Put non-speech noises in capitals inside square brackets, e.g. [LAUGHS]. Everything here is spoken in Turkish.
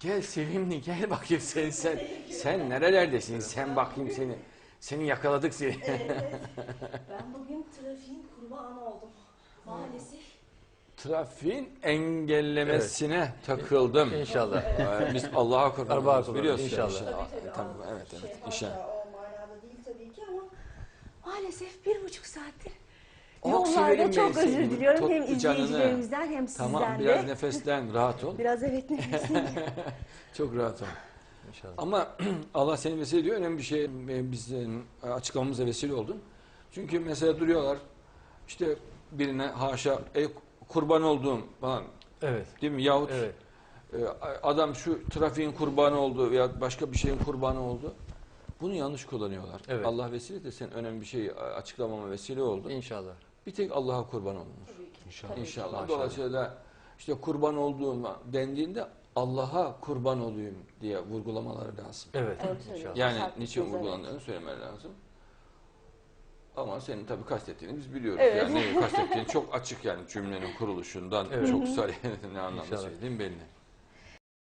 Gel sevimli gel bakayım sen sen. Sen nerelerdesin sen bakayım seni. Seni yakaladık seni. [LAUGHS] Ben bugün trafiğin kurbanı oldum. Maalesef. Trafiğin engellemesine takıldım. İnşallah. Ee, Biz Allah'a Allah'a oluruz, kurban, biliyorsun. inşallah. Tabii tabii. Tamam, Aa, evet şey evet. fazla İnşallah. O manada değil tabii ki ama maalesef bir buçuk saattir. Yollarda çok özür diliyorum hem izleyicilerimizden hem Tamam sizden biraz de. nefeslen, rahat ol. Biraz evet [LAUGHS] nefesliyim. [LAUGHS] Çok rahat ol. İnşallah. Ama [CLEARS THROAT] Allah seni vesile ediyor. Önemli bir şey e, bizim açıklamamıza vesile oldun. Çünkü mesela duruyorlar işte birine haşa ey kurban olduğum falan Evet. değil mi? Yahut Evet. e, adam şu trafiğin kurbanı oldu veya başka bir şeyin kurbanı oldu. Bunu yanlış kullanıyorlar. Evet. Allah vesile de sen önemli bir şey açıklamama vesile oldu. İnşallah. Bir tek Allah'a kurban olunur. İnşallah. İnşallah. Maşallah. Dolayısıyla işte kurban olduğum dendiğinde Allah'a kurban olayım diye vurgulamaları lazım. Evet. İnşallah. Yani niçin evet. vurgulandığını söylemen lazım. Ama senin tabii kastettiğini biz biliyoruz. Evet. Yani neyi kastettiğini çok açık yani cümlenin kuruluşundan Evet. çok sarı [LAUGHS] ne anlamda İnşallah. söylediğin belli.